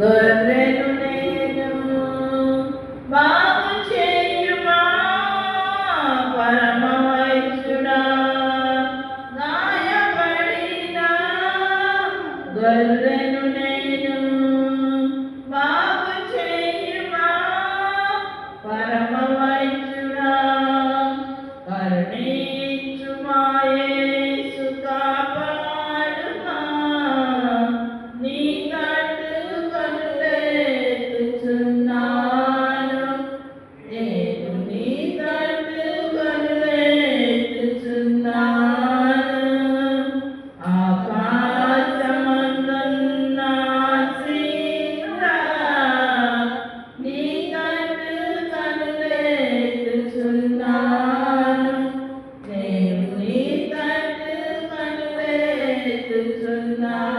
గొర్రెను నేను బాగు చేయుమా పరమ వైద్యుడా గాయపడిన గొర్రెను నేను is a.